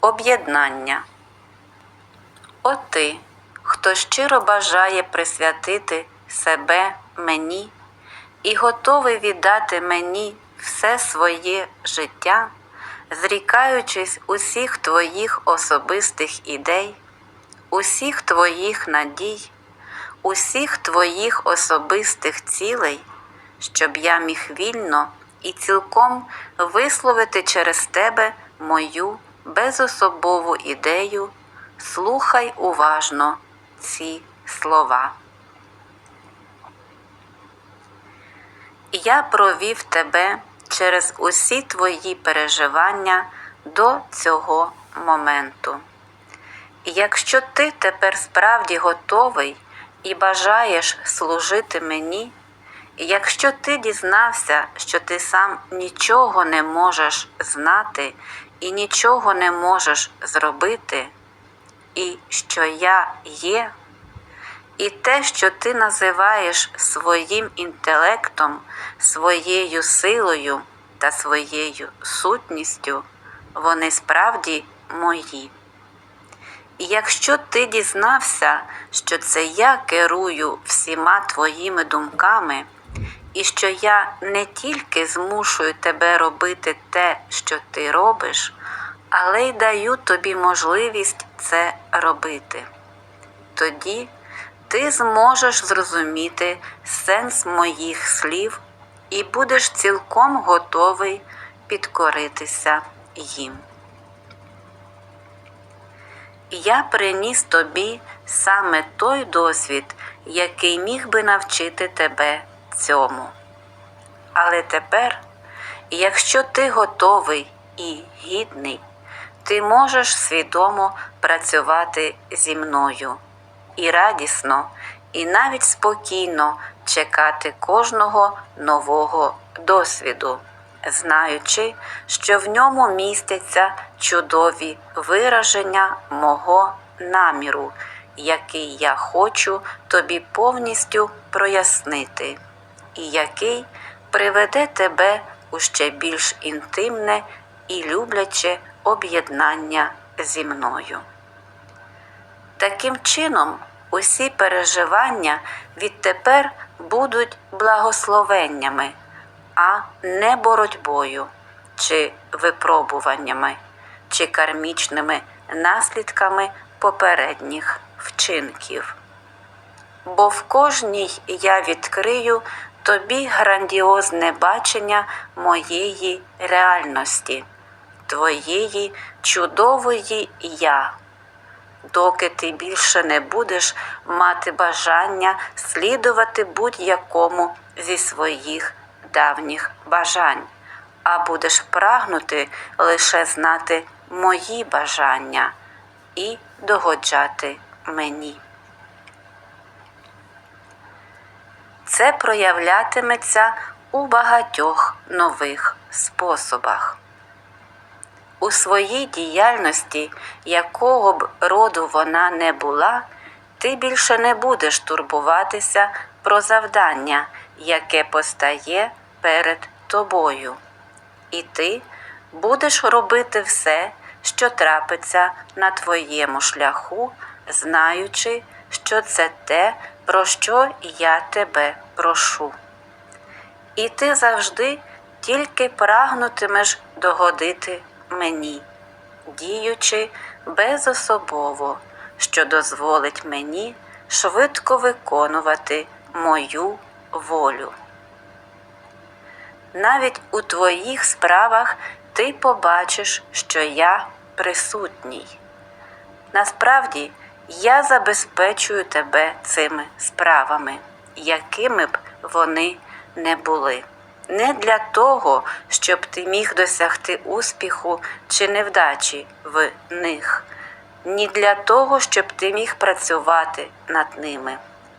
Об'єднання. О ти, хто щиро бажає присвятити себе мені і готовий віддати мені все своє життя, зрікаючись усіх твоїх особистих ідей, усіх твоїх надій, усіх твоїх особистих цілей, щоб я міг вільно і цілком висловити через тебе мою безособову ідею, слухай уважно ці слова. Я провів тебе через усі твої переживання до цього моменту. І якщо ти тепер справді готовий і бажаєш служити мені, якщо ти дізнався, що ти сам нічого не можеш знати і нічого не можеш зробити, і що я є, і те, що ти називаєш своїм інтелектом, своєю силою та своєю сутністю, вони справді мої. І якщо ти дізнався, що це я керую всіма твоїми думками, і що я не тільки змушую тебе робити те, що ти робиш, але й даю тобі можливість це робити, тоді ти зможеш зрозуміти сенс моїх слів і будеш цілком готовий підкоритися їм. Я приніс тобі саме той досвід, який міг би навчити тебе цьому. Але тепер, якщо ти готовий і гідний, ти можеш свідомо працювати зі мною і радісно, і навіть спокійно чекати кожного нового досвіду, знаючи, що в ньому містяться чудові вираження мого наміру, який я хочу тобі повністю прояснити, і який приведе тебе у ще більш інтимне і любляче об'єднання зі мною. Таким чином, усі переживання відтепер будуть благословеннями, а не боротьбою чи випробуваннями, чи кармічними наслідками попередніх вчинків. Бо в кожній я відкрию тобі грандіозне бачення моєї реальності, твоєї чудової я доки ти більше не будеш мати бажання слідувати будь-якому зі своїх давніх бажань, а будеш прагнути лише знати мої бажання і догоджати мені. Це проявлятиметься у багатьох нових способах. У своїй діяльності, якого б роду вона не була, ти більше не будеш турбуватися про завдання, яке постає перед тобою. І ти будеш робити все, що трапиться на твоєму шляху, знаючи, що це те, про що я тебе прошу. І ти завжди тільки прагнутимеш догодити мені, діючи безособово, що дозволить мені швидко виконувати мою волю. Навіть у твоїх справах ти побачиш, що я присутній. Насправді, я забезпечую тебе цими справами, якими б вони не були. Не для того, щоб ти міг досягти успіху чи невдачі в них, ні для того, щоб ти міг працювати над ними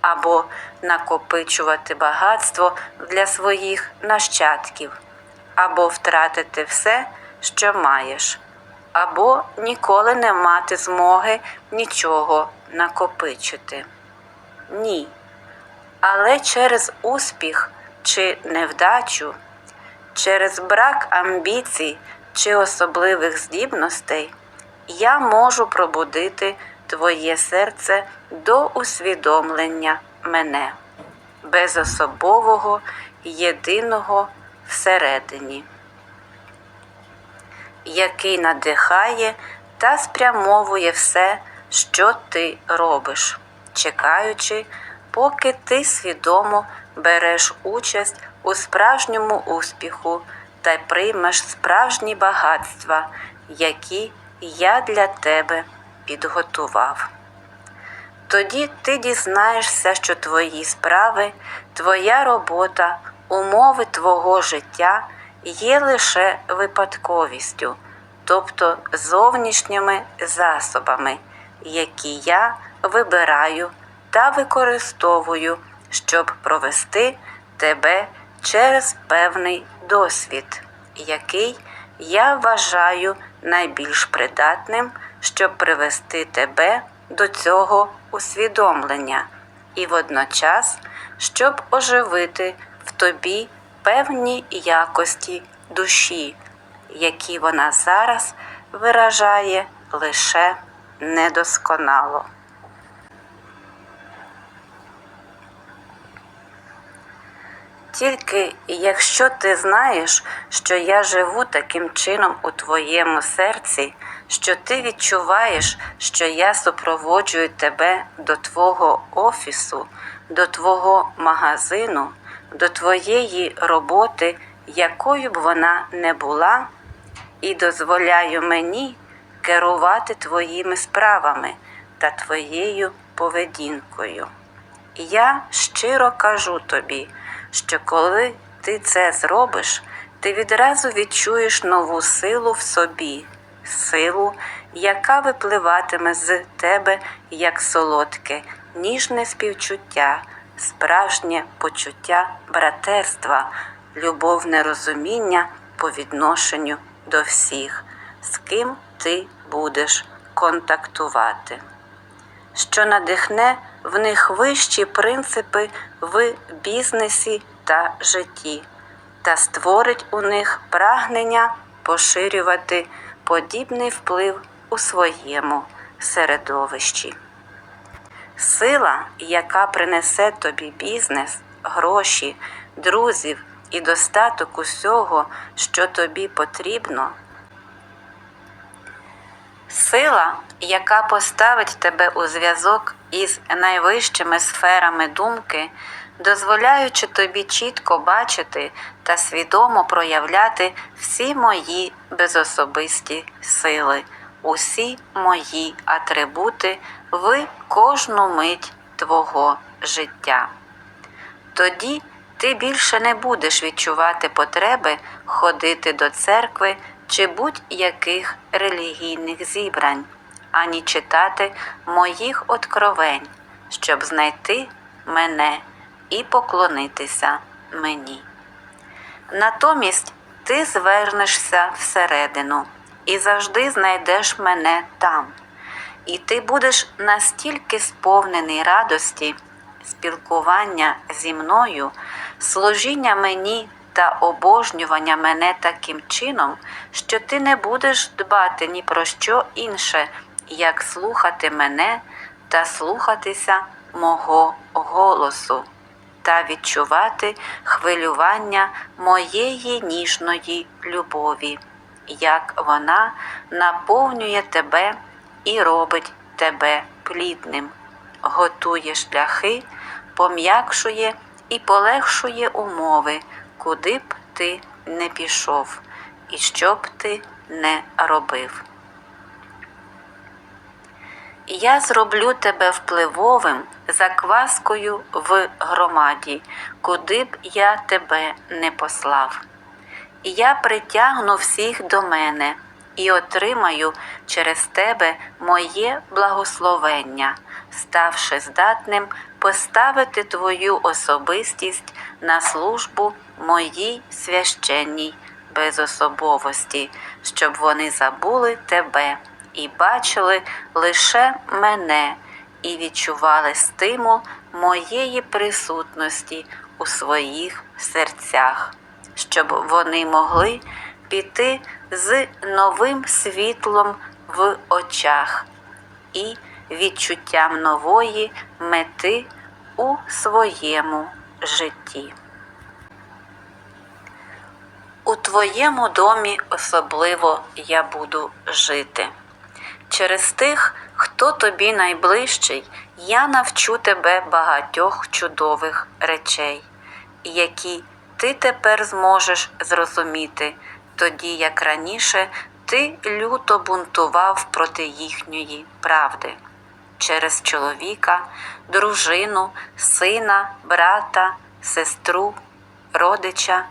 або накопичувати багатство для своїх нащадків, або втратити все, що маєш, або ніколи не мати змоги нічого накопичити. Ні. Але через успіх чи невдачу, через брак амбіцій чи особливих здібностей я можу пробудити твоє серце до усвідомлення мене, безособового, єдиного всередині, який надихає та спрямовує все, що ти робиш, чекаючи, поки ти свідомо береш участь у справжньому успіху та приймеш справжні багатства, які я для тебе підготував. Тоді ти дізнаєшся, що твої справи, твоя робота, умови твого життя є лише випадковістю, тобто зовнішніми засобами, які я вибираю та використовую, щоб провести тебе через певний досвід, який я вважаю найбільш придатним, щоб привести тебе до цього усвідомлення. І водночас, щоб оживити в тобі певні якості душі, які вона зараз виражає лише недосконало. Тільки якщо ти знаєш, що я живу таким чином у твоєму серці, що ти відчуваєш, що я супроводжую тебе до твого офісу, до твого магазину, до твоєї роботи, якою б вона не була, і дозволяю мені керувати твоїми справами та твоєю поведінкою. Я щиро кажу тобі, що коли ти це зробиш, ти відразу відчуєш нову силу в собі, силу, яка випливатиме з тебе як солодке, ніжне співчуття, справжнє почуття братерства, любовне розуміння по відношенню до всіх, з ким ти будеш контактувати що надихне в них вищі принципи в бізнесі та житті, та створить у них прагнення поширювати подібний вплив у своєму середовищі. Сила, яка принесе тобі бізнес, гроші, друзів і достаток усього, що тобі потрібно, Сила, яка поставить тебе у зв'язок із найвищими сферами думки, дозволяючи тобі чітко бачити та свідомо проявляти всі мої безособисті сили, усі мої атрибути в кожну мить твого життя. Тоді ти більше не будеш відчувати потреби ходити до церкви чи будь-яких релігійних зібрань, ані читати моїх откровень, щоб знайти мене і поклонитися мені. Натомість ти звернешся всередину і завжди знайдеш мене там, і ти будеш настільки сповнений радості, спілкування зі мною, служіння мені та обожнювання мене таким чином, що ти не будеш дбати ні про що інше, як слухати мене та слухатися мого голосу, та відчувати хвилювання моєї ніжної любові, як вона наповнює тебе і робить тебе плідним, готує шляхи, пом'якшує і полегшує умови куди б ти не пішов і що б ти не робив. Я зроблю тебе впливовим закваскою в громаді, куди б я тебе не послав. Я притягну всіх до мене і отримаю через тебе моє благословення, ставши здатним поставити твою особистість на службу моїй священній безособовості, щоб вони забули тебе і бачили лише мене і відчували стимул моєї присутності у своїх серцях, щоб вони могли піти з новим світлом в очах і відчуттям нової мети у своєму житті. У твоєму домі особливо я буду жити. Через тих, хто тобі найближчий, я навчу тебе багатьох чудових речей, які ти тепер зможеш зрозуміти, тоді як раніше ти люто бунтував проти їхньої правди. Через чоловіка, дружину, сина, брата, сестру, родича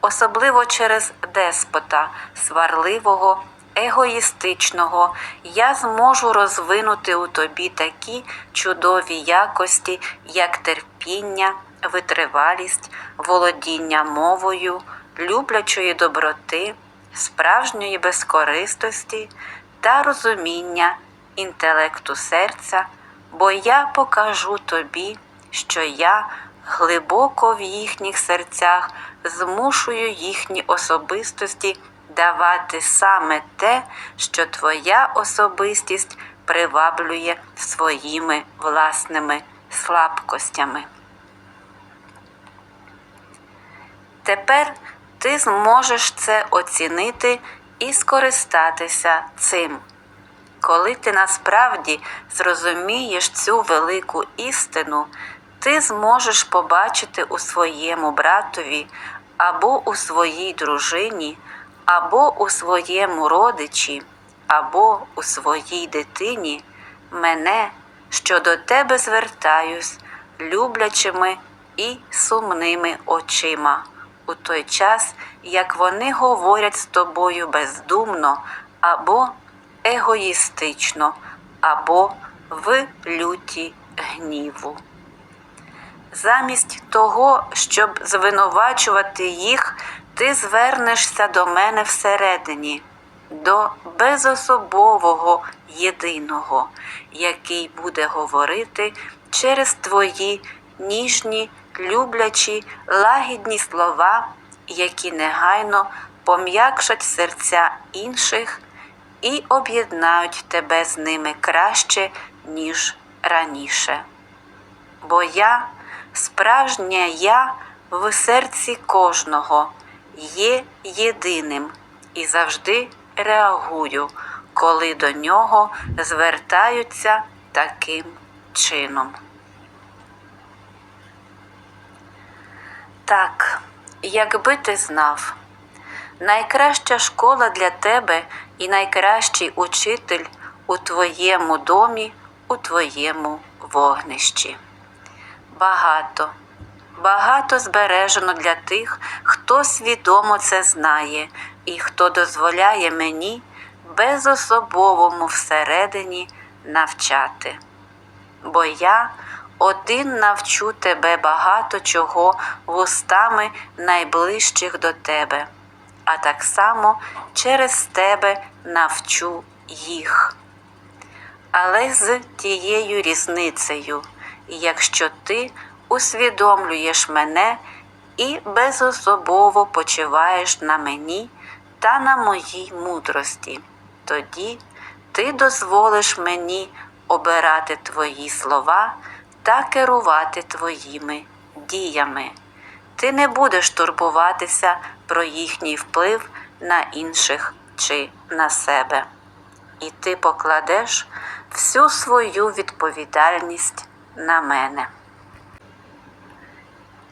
особливо через деспота, сварливого, егоїстичного, я зможу розвинути у тобі такі чудові якості, як терпіння, витривалість, володіння мовою, люблячої доброти, справжньої безкористості та розуміння інтелекту серця, бо я покажу тобі, що я глибоко в їхніх серцях змушую їхні особистості давати саме те, що твоя особистість приваблює своїми власними слабкостями. Тепер ти зможеш це оцінити і скористатися цим. Коли ти насправді зрозумієш цю велику істину, ти зможеш побачити у своєму братові або у своїй дружині, або у своєму родичі, або у своїй дитині мене, що до тебе звертаюсь люблячими і сумними очима, у той час, як вони говорять з тобою бездумно або егоїстично, або в люті гніву. Замість того, щоб звинувачувати їх, ти звернешся до мене всередині, до безособового єдиного, який буде говорити через твої ніжні, люблячі, лагідні слова, які негайно пом'якшать серця інших і об'єднають тебе з ними краще, ніж раніше. Бо я справжнє я в серці кожного є єдиним і завжди реагую, коли до нього звертаються таким чином. Так, якби ти знав, найкраща школа для тебе і найкращий учитель у твоєму домі, у твоєму вогнищі багато, багато збережено для тих, хто свідомо це знає і хто дозволяє мені безособовому всередині навчати. Бо я один навчу тебе багато чого вустами найближчих до тебе, а так само через тебе навчу їх. Але з тією різницею якщо ти усвідомлюєш мене і безособово почиваєш на мені та на моїй мудрості, тоді ти дозволиш мені обирати твої слова та керувати твоїми діями. Ти не будеш турбуватися про їхній вплив на інших чи на себе. І ти покладеш всю свою відповідальність на мене.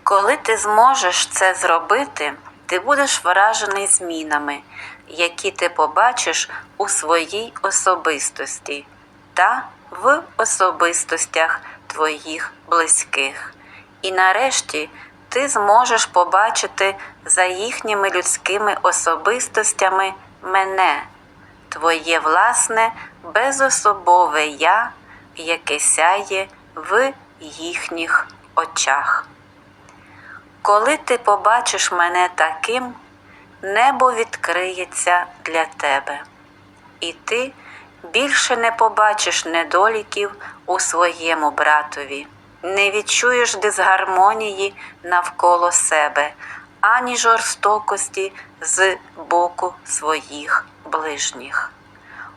Коли ти зможеш це зробити, ти будеш вражений змінами, які ти побачиш у своїй особистості та в особистостях твоїх близьких. І нарешті ти зможеш побачити за їхніми людськими особистостями мене, твоє власне безособове я, яке сяє в їхніх очах. Коли ти побачиш мене таким, небо відкриється для тебе, і ти більше не побачиш недоліків у своєму братові, не відчуєш дисгармонії навколо себе, ані жорстокості з боку своїх ближніх.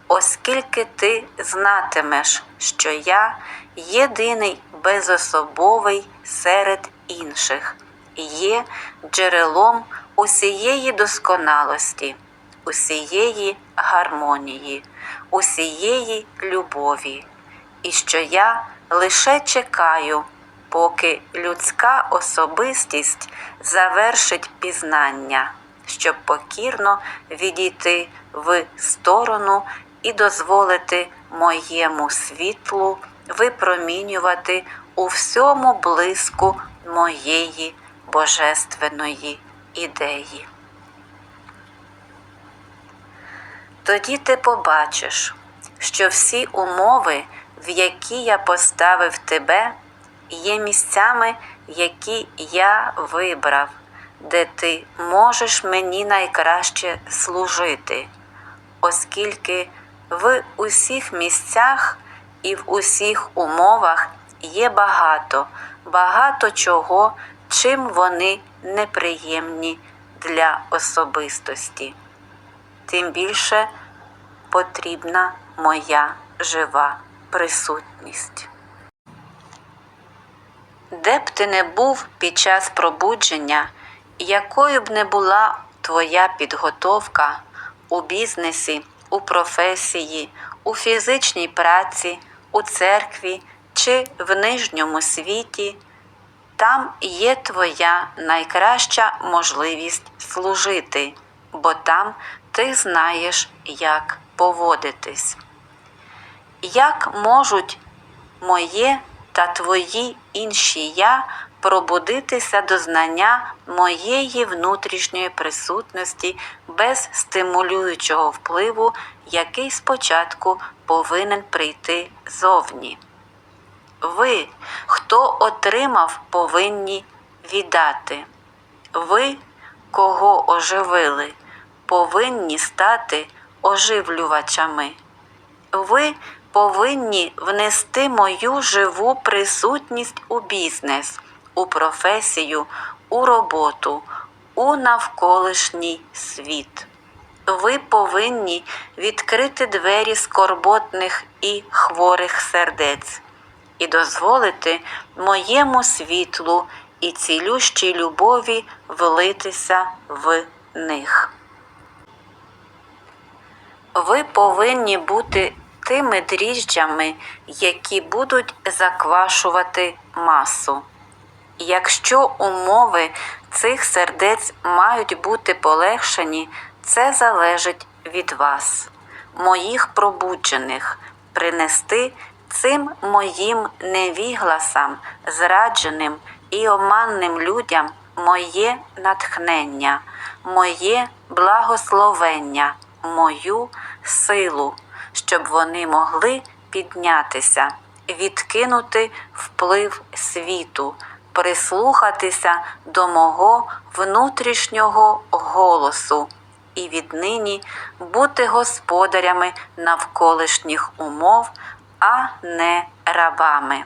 оскільки ти знатимеш, що я єдиний безособовий серед інших, є джерелом усієї досконалості, усієї гармонії, усієї любові, і що я лише чекаю, поки людська особистість завершить пізнання, щоб покірно відійти в сторону і дозволити моєму світлу випромінювати у всьому блиску моєї божественної ідеї. Тоді ти побачиш, що всі умови, в які я поставив тебе, є місцями, які я вибрав, де ти можеш мені найкраще служити, оскільки в усіх місцях і в усіх умовах є багато, багато чого, чим вони неприємні для особистості. Тим більше потрібна моя жива присутність. Де б ти не був під час пробудження, якою б не була твоя підготовка у бізнесі, у професії, у фізичній праці, у церкві чи в нижньому світі, там є твоя найкраща можливість служити, бо там ти знаєш, як поводитись. Як можуть моє та твої інші я пробудитися до знання моєї внутрішньої присутності без стимулюючого впливу, який спочатку повинен прийти зовні? Ви, хто отримав, повинні віддати. Ви, кого оживили, повинні стати оживлювачами. Ви повинні внести мою живу присутність у бізнес, у професію, у роботу, у навколишній світ. Ви повинні відкрити двері скорботних і хворих сердець і дозволити моєму світлу і цілющій любові влитися в них. Ви повинні бути тими дріжджами, які будуть заквашувати масу. Якщо умови цих сердець мають бути полегшені, це залежить від вас, моїх пробуджених, принести цим моїм невігласам, зрадженим і оманним людям моє натхнення, моє благословення, мою силу, щоб вони могли піднятися, відкинути вплив світу, прислухатися до мого внутрішнього голосу і віднині бути господарями навколишніх умов, а не рабами.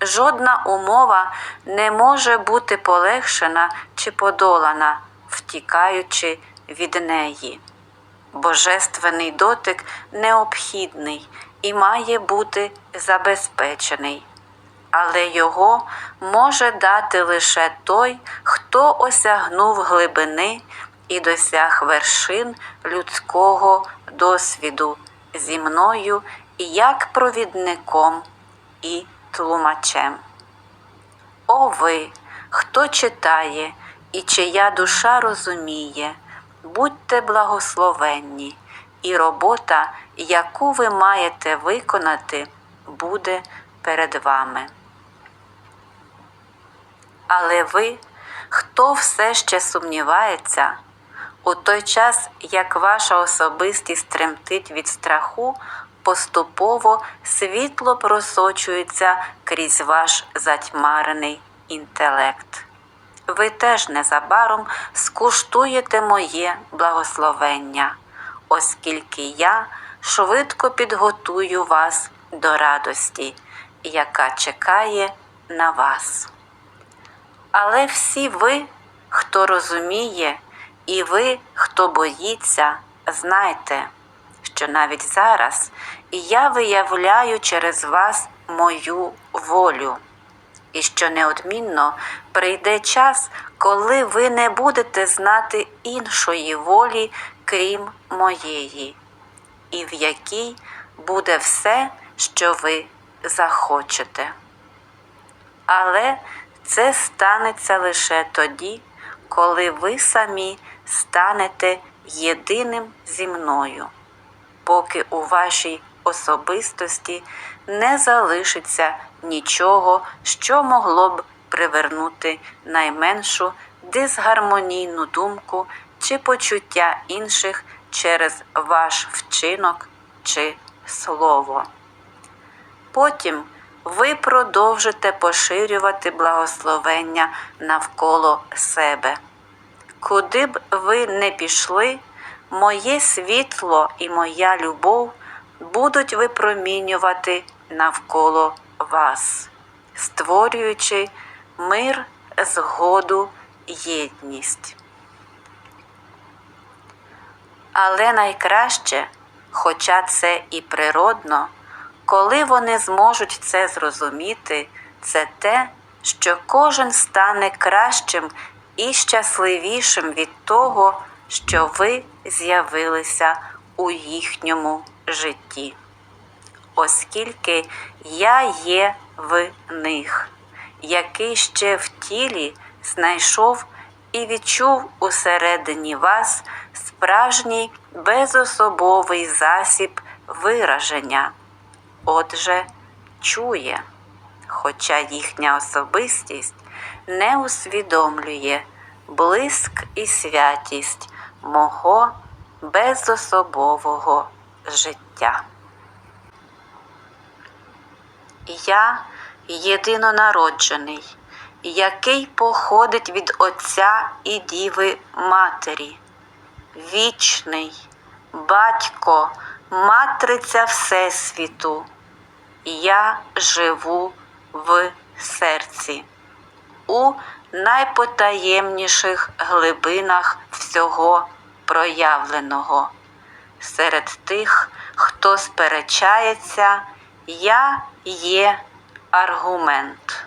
Жодна умова не може бути полегшена чи подолана, втікаючи від неї. Божественний дотик необхідний і має бути забезпечений, але його може дати лише той, хто осягнув глибини і досяг вершин людського досвіду зі мною як провідником і тлумачем. О ви, хто читає і чия душа розуміє, будьте благословенні, і робота, яку ви маєте виконати, буде перед вами. Але ви, хто все ще сумнівається, у той час, як ваша особистість тремтить від страху, поступово світло просочується крізь ваш затьмарений інтелект. Ви теж незабаром скуштуєте моє благословення, оскільки я швидко підготую вас до радості, яка чекає на вас. Але всі ви, хто розуміє, і ви, хто боїться, знайте, що навіть зараз я виявляю через вас мою волю, і що неодмінно прийде час, коли ви не будете знати іншої волі, крім моєї, і в якій буде все, що ви захочете. Але це станеться лише тоді, коли ви самі станете єдиним зі мною, поки у вашій особистості не залишиться нічого, що могло б привернути найменшу дисгармонійну думку чи почуття інших через ваш вчинок чи слово. Потім ви продовжите поширювати благословення навколо себе. Куди б ви не пішли, моє світло і моя любов будуть випромінювати навколо вас, створюючи мир, згоду, єдність. Але найкраще, хоча це і природно, коли вони зможуть це зрозуміти, це те, що кожен стане кращим і щасливішим від того, що ви з'явилися у їхньому житті, оскільки я є в них, який ще в тілі знайшов і відчув усередині вас справжній безособовий засіб вираження, отже, чує, хоча їхня особистість не усвідомлює блиск і святість мого безособового життя. Я єдинонароджений, який походить від Отця і Діви Матері, вічний, батько, матриця Всесвіту. Я живу в серці, у найпотаємніших глибинах всього проявленого. Серед тих, хто сперечається, я є аргумент.